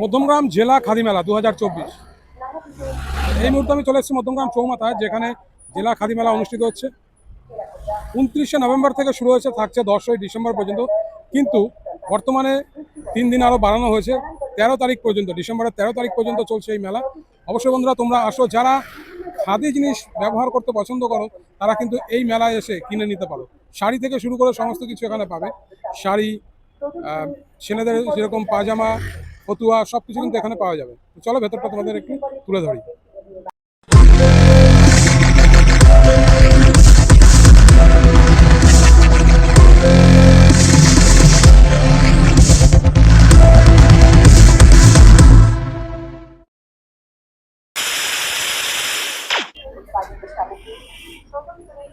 মধ্যমগ্রাম জেলা খাদি মেলা দু হাজার চব্বিশ। এই মুহূর্তে আমি চলে এসেছি মধ্যমগ্রাম চৌমাথায়, যেখানে জেলা খাদি মেলা অনুষ্ঠিত হচ্ছে। উনত্রিশে নভেম্বর থেকে শুরু হয়েছে, থাকছে দশই ডিসেম্বর পর্যন্ত। কিন্তু বর্তমানে তিন দিন আরও বাড়ানো হয়েছে, তেরো তারিখ পর্যন্ত, ডিসেম্বরের তেরো তারিখ পর্যন্ত চলছে এই মেলা। অবশ্যই বন্ধুরা, তোমরা আসো, যারা খাদি জিনিস ব্যবহার করতে পছন্দ করো, তারা কিন্তু এই মেলায় এসে কিনে নিতে পারো। শাড়ি থেকে শুরু করে সমস্ত কিছু এখানে পাবে। শাড়ি ছেলেদের যেরকম পাজামা ফতুয়া সব কিছু কিন্তু এখানে পাওয়া যাবে। চলো ভেতরটা তোমাদের একটু তুলে ধরি।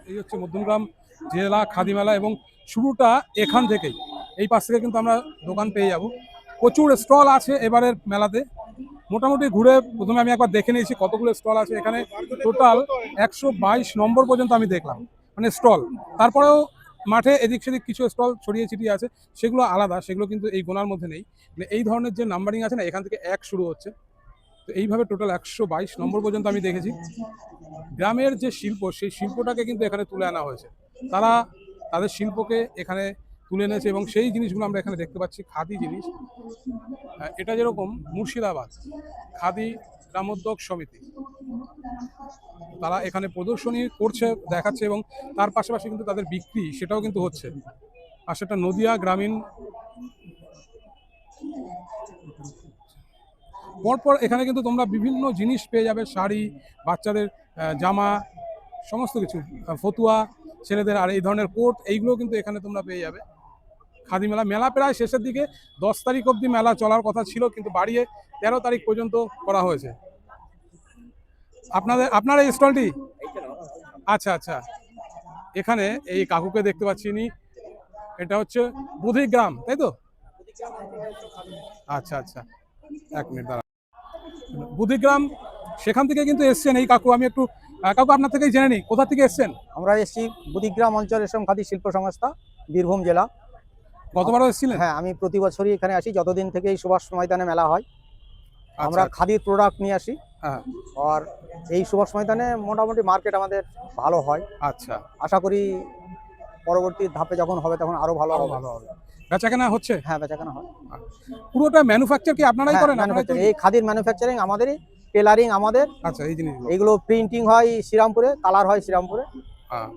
এই হচ্ছে মধ্যমগ্রাম জেলা খাদি মেলা এবং শুরুটা এখান থেকেই। এই পাশ থেকে কিন্তু আমরা দোকান পেয়ে যাব। প্রচুর স্টল আছে এবারের মেলাতে। মোটামুটি ঘুরে প্রথমে আমি একবার দেখে নিয়েছি কতগুলো স্টল আছে। এখানে টোটাল একশো বাইশ নম্বর পর্যন্ত আমি দেখলাম মানে স্টল। তারপরেও মাঠে এদিক সেদিক কিছু স্টল ছড়িয়ে ছিটিয়ে আছে, সেগুলো আলাদা, সেগুলো কিন্তু এই গোনার মধ্যে নেই। মানে এই ধরনের যে নাম্বারিং আছে না, এখান থেকে এক শুরু হচ্ছে। তো এইভাবে টোটাল একশো বাইশ নম্বর পর্যন্ত আমি দেখেছি। গ্রামের যে শিল্প, সেই শিল্পটাকে কিন্তু এখানে তুলে আনা হয়েছে। তারা তাদের শিল্পকে এখানে তুলে এনেছে এবং সেই জিনিসগুলো আমরা এখানে দেখতে পাচ্ছি, খাদি জিনিস। এটা যেরকম মুর্শিদাবাদ, খাদি গ্রামোদ্যোগ সমিতি। তারা এখানে প্রদর্শনী করছে, দেখাচ্ছে এবং তার পাশাপাশি কিন্তু তাদের বিক্রি, সেটাও কিন্তু হচ্ছে। আর সেটা নদিয়া গ্রামীণ পরপর এখানে কিন্তু তোমরা বিভিন্ন জিনিস পেয়ে যাবে, শাড়ি, বাচ্চাদের জামা, সমস্ত কিছু ফতুয়া, ছেলেদের, আর এই ধরনের কোট, এইগুলো কিন্তু এখানে তোমরা পেয়ে যাবে। খাদি মেলা। মেলা প্রায় শেষের দিকে দশ তারিখ অবধি মেলা চলার কথা ছিল, কিন্তু বাড়িয়ে তেরো তারিখ পর্যন্ত করা হয়েছে। আপনাদের, আপনার এই স্টলটি? আচ্ছা আচ্ছা। এখানে এই কাকুকে দেখতে পাচ্ছি ইনি। এটা হচ্ছে বুধিগ্রাম তাই তো? আচ্ছা আচ্ছা। এক মিনিট দাঁড়া বুধিগ্রাম সেখান থেকে কিন্তু এসছেন এই কাকু। আমি একটু কাকু, আপনার থেকেই জেনে নিই। কোথা থেকে এসছেন? আমরা এসেছি বুদিগ্রাম অঞ্চল রেশম খাদি শিল্প সংস্থা, বীরভূম জেলা। গতবারও এসেছিলেন? হ্যাঁ আমি প্রতি বছরই এখানে আসি যতদিন থেকে এই সুভাষ ময়দানে মেলা হয়। আচ্ছা, আমরা আচ্ছা, খাদির প্রোডাক্ট নিয়ে আসি। হ্যাঁ। আর এই সুভাষ ময়দানে মোটামুটি মার্কেট আমাদের ভালো হয়। আচ্ছা। আশা করি পরবর্তী ধাপে যখন হবে তখন আরও ভালো আরও ভালো হবে। বেচাকেনা হচ্ছে? হ্যাঁ বেচাকেনা হয়। পুরোটা ম্যানুফ্যাকচার কি আপনারাই হ্যাঁ, করেন। এই খাদির ম্যানুফ্যাকচারিং আমাদেরই টেলারিং আমাদের। আচ্ছা এই জিনিসগুলো। এইগুলো প্রিন্টিং হয় শ্রীরামপুরে কালার হয় শ্রীরামপুরে। হ্যাঁ।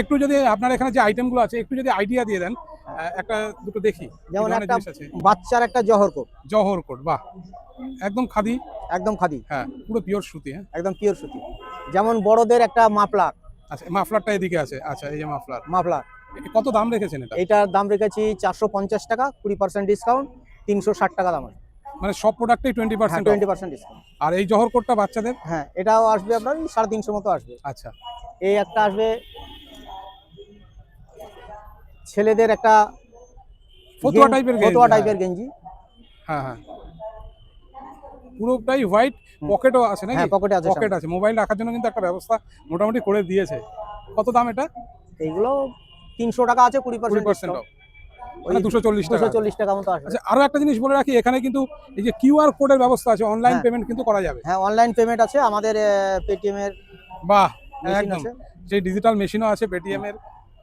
একটু যদি আপনার এখানে যে আইটেমগুলো আছে একটু যদি আইডিয়া দিয়ে দেন একটা দুটো দেখি যেমন একটা বাচ্চার একটা জহর কোট। জহর কোট বাহ। একদম খাদি? একদম খাদি। হ্যাঁ পুরো পিওর সুতি হ্যাঁ? একদম পিওর সুতি। যেমন বড়দের একটা মাফলার। আচ্ছা মাফলারটা এদিকে আছে। আচ্ছা এই যে মাফলার। মাফলার। কত দাম রেখেছেন এটা? এইটার দাম রেখেছি চারশো পঞ্চাশ টাকা কুড়ি পার্সেন্ট ডিসকাউন্ট তিনশো ষাট টাকা দাম আছে। মানে সব প্রোডাক্টেই twenty percent twenty percent discount আর এই জহর কোটটা বাচ্চাদের? হ্যাঁ এটাও আসবে আপনার সাড়ে তিনশো মতো আসবে। আচ্ছা। এই একটা আসবে ছেলেদের একটা ফতুয়া টাইপের ফতুয়া টাইপের গেঞ্জি। হ্যাঁ হ্যাঁ। পুরোটাই হোয়াইট পকেটও আছে নাকি? হ্যাঁ পকেটে আছে পকেট আছে। মোবাইল রাখার জন্য কিন্তু একটা ব্যবস্থা মোটামুটি করে দিয়েছে। কত দাম এটা। এইগুলো তিনশো টাকা আছে কুড়ি পার্সেন্ট পার্সেন্ট মানে দুশো চল্লিশ টাকা। চল্লিশ টাকা মতো আসবে। আচ্ছা আরও একটা জিনিস বলে রাখি এখানে কিন্তু এই যে কিউআর কোডের ব্যবস্থা আছে অনলাইন হ্যাঁ। পেমেন্ট কিন্তু করা যাবে। হ্যাঁ অনলাইন পেমেন্ট আছে আমাদের পেটিএম এর বাহ একদম। আছে। সেই ডিজিটাল মেশিনও আছে পেটিএম এর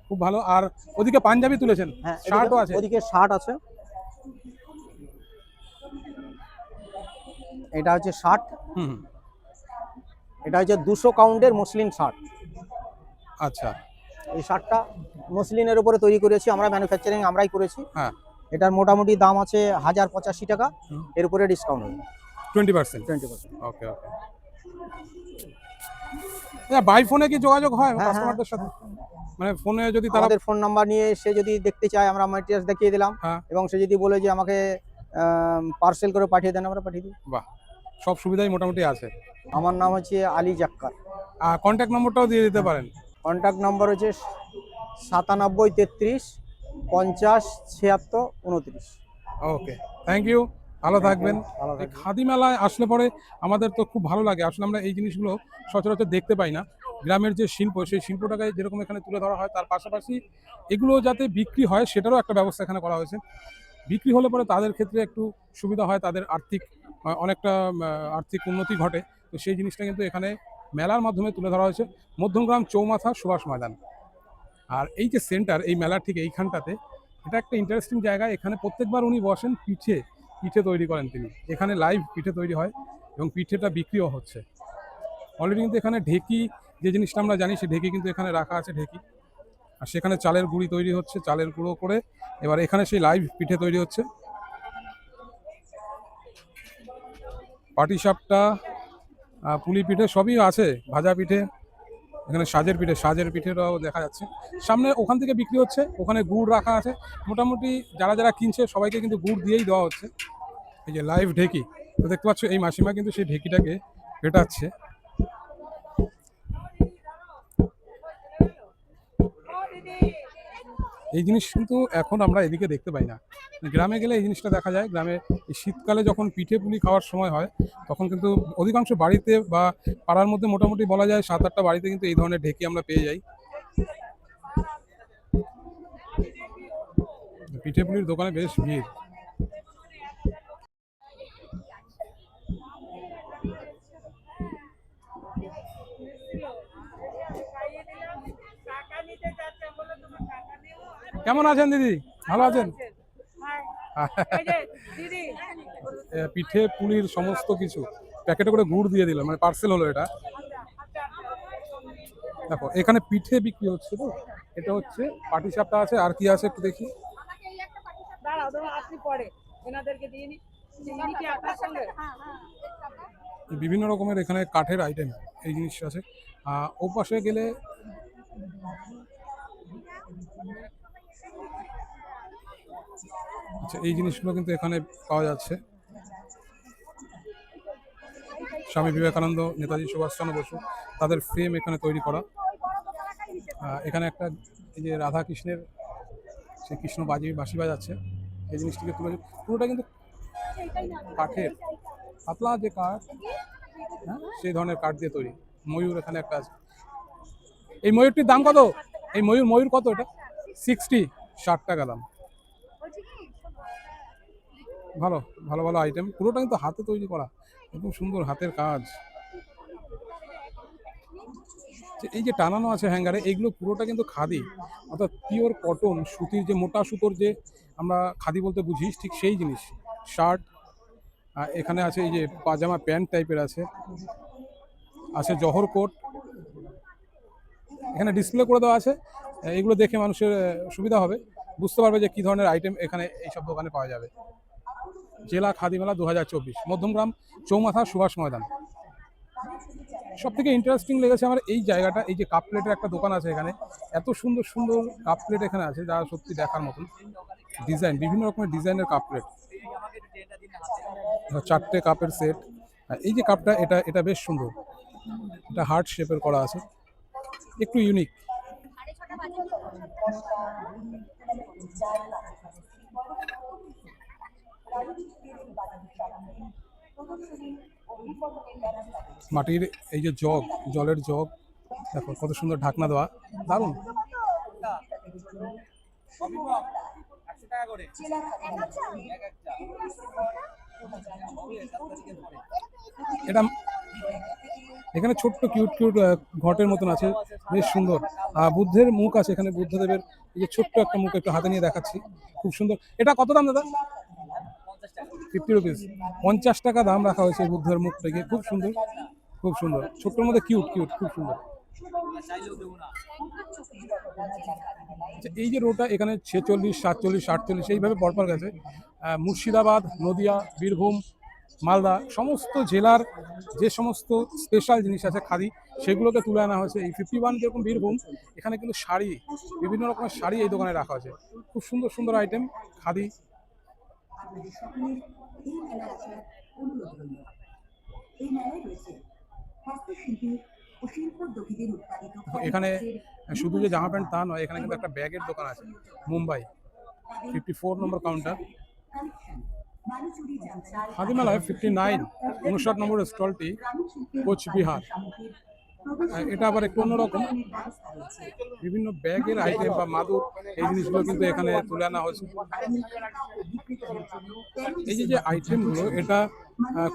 খুব ভালো। আর ওদিকে পাঞ্জাবি তুলেছেন। হ্যাঁ শার্টও আছে। ওদিকে শার্ট আছে। এটা হচ্ছে শার্ট। হুম। এটা হচ্ছে দুশো কাউন্টের মসলিন শার্ট। আচ্ছা। এই শার্টটা মসলিনের উপরে তৈরি করেছি আমরা ম্যানুফ্যাকচারিং আমরাই করেছি। হ্যাঁ। এটার মোটামুটি দাম আছে হাজার পঁচাশি টাকা। এর উপরে ডিসকাউন্ট হবে। Twenty percent twenty percent okay okay by ফোনে কি যোগাযোগ হয় হ্যাঁ, কাস্টমারদের সাথে? মানে ফোনে যদি তাদের ফোন নাম্বার নিয়ে সে যদি দেখতে চায় আমরা মেটেরিয়ালস দেখিয়ে দিলাম। হ্যাঁ। এবং সে যদি বলে যে আমাকে পার্সেল করে পাঠিয়ে দেন আমরা পাঠিয়ে দিই। বাহ সব সুবিধাই মোটামুটি আছে। আমার নাম হচ্ছে আলী জাক্কার। আর কন্ট্যাক্ট নম্বরটাও দিয়ে দিতে পারেন। কন্ট্যাক্ট নম্বর হচ্ছে সাতানব্বই তেত্রিশ পঞ্চাশ ছিয়াত্তর উনত্রিশ। ওকে থ্যাংক ইউ ভালো থাকবেন। খাদি মেলায় আসলে পরে আমাদের তো খুব ভালো লাগে। আসলে আমরা এই জিনিসগুলো সচরাচর দেখতে পাই না। গ্রামের যে শিল্প, সেই শিল্পটাকে যেরকম এখানে তুলে ধরা হয়, তার পাশাপাশি এগুলো যাতে বিক্রি হয়, সেটারও একটা ব্যবস্থা এখানে করা হয়েছে। বিক্রি হলে পরে তাদের ক্ষেত্রে একটু সুবিধা হয়, তাদের আর্থিক অনেকটা আর্থিক উন্নতি ঘটে। তো সেই জিনিসটা কিন্তু এখানে মেলার মাধ্যমে তুলে ধরা হয়েছে। মধ্যমগ্রাম চৌমাথা সুভাষ ময়দান। আর এই যে সেন্টার, এই মেলার ঠিক এইখানটাতে, এটা একটা ইন্টারেস্টিং জায়গা। এখানে প্রত্যেকবার উনি বসেন, পিঠে পিঠে তৈরি করেন তিনি। এখানে লাইভ পিঠে তৈরি হয় এবং পিঠেটা বিক্রিও হচ্ছে। অলরেডি কিন্তু এখানে ঢেকি যে জিনিসটা আমরা জানি সেই ঢেকি কিন্তু এখানে রাখা আছে ঢেকি। আর সেখানে চালের গুঁড়ি তৈরি হচ্ছে, চালের গুঁড়ো করে। এবার এখানে সেই লাইভ পিঠে তৈরি হচ্ছে। পাটিসাপটা পুলি পিঠে সবই আছে, ভাজা পিঠে, এখানে সাজের পিঠে, সাজের পিঠেটাও দেখা যাচ্ছে। সামনে ওখান থেকে বিক্রি হচ্ছে, ওখানে গুড় রাখা আছে। মোটামুটি যারা যারা কিনছে, সবাইকে কিন্তু গুড় দিয়েই দেওয়া হচ্ছে। এই যে লাইভ ঢেকি, তো দেখতে পাচ্ছ এই মাসিমা কিন্তু সেই ঢেকিটাকে পেটাচ্ছে এই জিনিস কিন্তু এখন আমরা এদিকে দেখতে পাই না। গ্রামে গেলে এই জিনিসটা দেখা যায়। গ্রামে শীতকালে যখন পিঠে পুলি খাওয়ার সময় হয়, তখন কিন্তু অধিকাংশ বাড়িতে বা পাড়ার মধ্যে মোটামুটি বলা যায় সাত আটটা বাড়িতে কিন্তু এই ধরনের ঢেকি আমরা পেয়ে যাই। পিঠে পুলির দোকানে বেশ ভিড়। কেমন আছেন দিদি? ভালো আছেন? পিঠে পুলির সমস্ত কিছু। প্যাকেটে করে গুড় দিয়ে দিলাম মানে পার্সেল হলো এটা। দেখো এখানে পিঠে বিক্রি হচ্ছে তো? এটা হচ্ছে পাটিসাপটা আছে আর কি আছে একটু দেখি। বিভিন্ন রকমের এখানে কাঠের আইটেম এই জিনিসটা আছে। ও পাশে গেলে আচ্ছা এই জিনিসগুলো কিন্তু এখানে পাওয়া যাচ্ছে। স্বামী বিবেকানন্দ, নেতাজি সুভাষচন্দ্র বসু, তাদের ফ্রেম এখানে তৈরি করা। এখানে একটা এই যে রাধা কৃষ্ণের সে কৃষ্ণ বাজি, বাঁশি বাজাচ্ছে। এই জিনিসটিকে তুলে পুরোটা কিন্তু কাঠের, পাতলা যে কাঠ হ্যাঁ সেই ধরনের কাঠ দিয়ে তৈরি। ময়ূর এখানে একটা আছে। এই ময়ূরটির দাম কত? এই ময়ূর ময়ূর কত এটা? সিক্সটি ষাট টাকা দাম ভালো ভালো ভালো আইটেম পুরোটা কিন্তু হাতে তৈরি করা। একদম সুন্দর হাতের কাজ। এই যে টানানো আছে হ্যাঙ্গারে এইগুলো পুরোটা কিন্তু খাদি। অর্থাৎ পিওর কটন সুতির যে মোটা সুতোর যে আমরা খাদি বলতে বুঝি, ঠিক সেই জিনিস। শার্ট এখানে আছে এই যে পাজামা প্যান্ট টাইপের আছে। আছে জহর কোট। এখানে ডিসপ্লে করে দেওয়া আছে। এগুলো দেখে মানুষের সুবিধা হবে। বুঝতে পারবে যে কী ধরনের আইটেম এখানে এইসব দোকানে পাওয়া যাবে। জেলা খাদি মেলা দু হাজার চব্বিশ, মধ্যমগ্রাম চৌমাথা সুভাষ ময়দান। সব থেকে ইন্টারেস্টিং লেগেছে আমার এই জায়গাটা, এই যে কাপ প্লেটের একটা দোকান আছে এখানে, এত সুন্দর সুন্দর কাপ প্লেট এখানে আছে, যা সত্যি দেখার মতন। ডিজাইন বিভিন্ন রকমের ডিজাইনের কাপ প্লেট চারটে কাপের সেট এই যে কাপটা এটা এটা বেশ সুন্দর। এটা হার্ট শেপের করা আছে। একটু ইউনিক মাটির এই যে জগ জলের জগ দেখো কত সুন্দর ঢাকনা দেওয়া। দারুণ। এটা এখানে ছোট্ট কিউট কিউট ঘটের মতন আছে। বেশ সুন্দর। আহ, বুদ্ধের মুখ আছে এখানে বুদ্ধদেবের। এই যে ছোট্ট একটা মুখ একটু হাতে নিয়ে দেখাচ্ছি। খুব সুন্দর। এটা কত দাম দাদা? Fifty rupees. পঞ্চাশ টাকা দাম রাখা হয়েছে বুদ্ধের মুখটাকে খুব সুন্দর খুব সুন্দর। ছোট্টর মধ্যে কিউট কিউট খুব সুন্দর। আচ্ছা, এই যে রোডটা এখানে ছেচল্লিশ সাতচল্লিশ আটচল্লিশ এইভাবে পরপর গেছে। মুর্শিদাবাদ নদিয়া বীরভূম মালদা সমস্ত জেলার যে সমস্ত স্পেশাল জিনিস আছে খাদি সেগুলোকে তুলে আনা হয়েছে। এই ফিফটি ওয়ান যেরকম বীরভূম এখানে কিন্তু শাড়ি বিভিন্ন রকমের শাড়ি এই দোকানে রাখা আছে খুব সুন্দর সুন্দর আইটেম খাদি এই মেলায় রয়েছে হস্তশিল্পী ও শিল্পোদ্যোগীদের উৎপাদিত এখানে শুধু যে জামা প্যান্ট তা নয় এখানে কিন্তু একটা ব্যাগের দোকান আছে Mumbai. Fifty four number counter হাতিমেলায় fifty nine উনষাট নম্বর স্টলটি কোচবিহার এটা আবার একটু অন্যরকম বিভিন্ন ব্যাগের আইটেম বা মাদুর এই জিনিসগুলো কিন্তু এখানে তুলে আনা হয়েছে। এই যে যে আইটেমগুলো এটা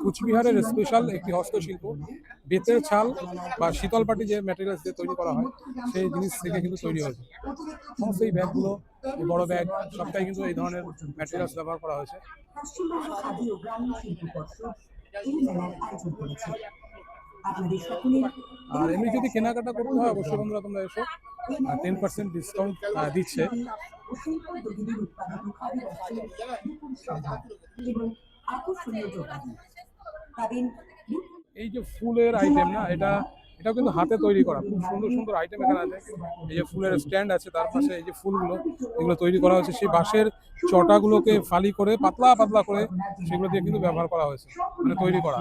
কুচবিহারের স্পেশাল একটি হস্তশিল্প। বেতের ছাল বা শীতলপাটি যে ম্যাটেরিয়ালস দিয়ে তৈরি করা হয়, সেই জিনিস থেকে কিন্তু তৈরি হয়েছে। সমস্ত এই ব্যাগগুলো বড় ব্যাগ, সবটাই কিন্তু এই ধরনের ম্যাটেরিয়ালস ব্যবহার করা হয়েছে। আপনাদের সকলের আর এমনি যদি কেনাকাটা করতে হয় অবশ্যই বন্ধুরা তোমরা এসো। টেন পার্সেন্ট ডিসকাউন্ট দিচ্ছে। এই যে ফুলের আইটেম না এটা এটাও কিন্তু হাতে তৈরি করা। খুব সুন্দর সুন্দর আইটেম এখানে আছে। এই যে ফুলের স্ট্যান্ড আছে তার পাশে এই যে ফুলগুলো এগুলো তৈরি করা হয়েছে। সেই বাঁশের চটাগুলোকে ফালি করে পাতলা পাতলা করে সেগুলো দিয়ে কিন্তু ব্যবহার করা হয়েছে। মানে তৈরি করা।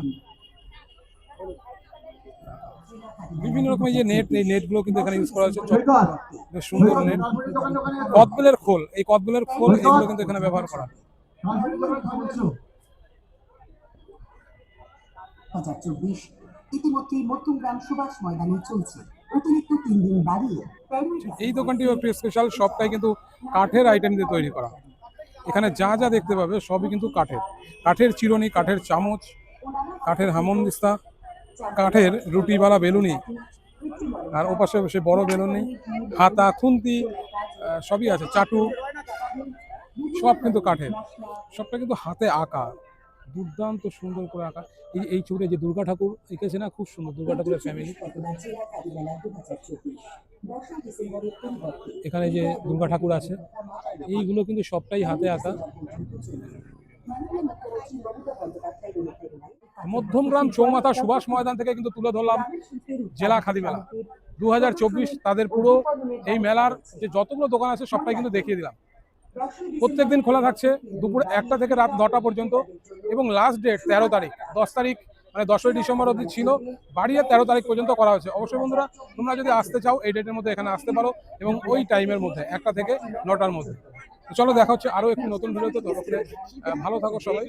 বিভিন্ন রকমের যে নেট এই নেটগুলো কিন্তু এখানে ইউজ করা হয়েছে বেশ সুন্দর নেট কদবেলের খোল এই কদবেলের খোল এগুলো কিন্তু এখানে ব্যবহার করা। হাজার চব্বিশ। ইতিমধ্যে মধ্যমগ্রাম সুভাষ ময়দানে চলছে। অতিরিক্ত তিন দিন বাড়িয়ে এই দোকানটিও একটি স্পেশাল সবটাই কিন্তু কাঠের আইটেম দিয়ে তৈরি করা। এখানে যা যা দেখতে পাবে সবই কিন্তু কাঠের। কাঠের চিরুনি কাঠের চামচ কাঠের হামনদিস্তা কাঠের রুটিওয়ালা বেলুনি। আর ওপাশে সে বড় বেলুনি, হাতা, খুন্তি সবই আছে, চাটু, সব কিন্তু কাঠের। সবটা কিন্তু হাতে আঁকা, দুর্দান্ত সুন্দর করে আঁকা। এই এই ছবিটা যে দুর্গা ঠাকুর এঁকেছে না, খুব সুন্দর, দুর্গা ঠাকুরের ফ্যামিলি এখানে যে দুর্গা ঠাকুর আছে, এইগুলো কিন্তু সবটাই হাতে আঁকা। অনুপ্রেরণায় মধ্যমগ্রাম চৌমাথা সুভাষ ময়দান থেকে কিন্তু তুলে ধরলাম জেলা খাদি মেলা দু হাজার চব্বিশ তাদের পুরো এই মেলার যে যতগুলো দোকান আছে সবটাই কিন্তু দেখিয়ে দিলাম। প্রত্যেকদিন খোলা থাকছে দুপুর একটা থেকে রাত নটা পর্যন্ত এবং লাস্ট ডেট তেরো তারিখ দশ তারিখ মানে দশই ডিসেম্বর অবধি ছিল। বাড়িয়ে তেরো তারিখ পর্যন্ত করা হয়েছে। অবশ্যই বন্ধুরা তোমরা যদি আসতে চাও এই ডেটের মধ্যে এখানে আসতে পারো এবং ওই টাইমের মধ্যে একটা থেকে নটার মধ্যে। চলো দেখা হচ্ছে আরও একটি নতুন ভিডিওতে ভালো থাকো সবাই।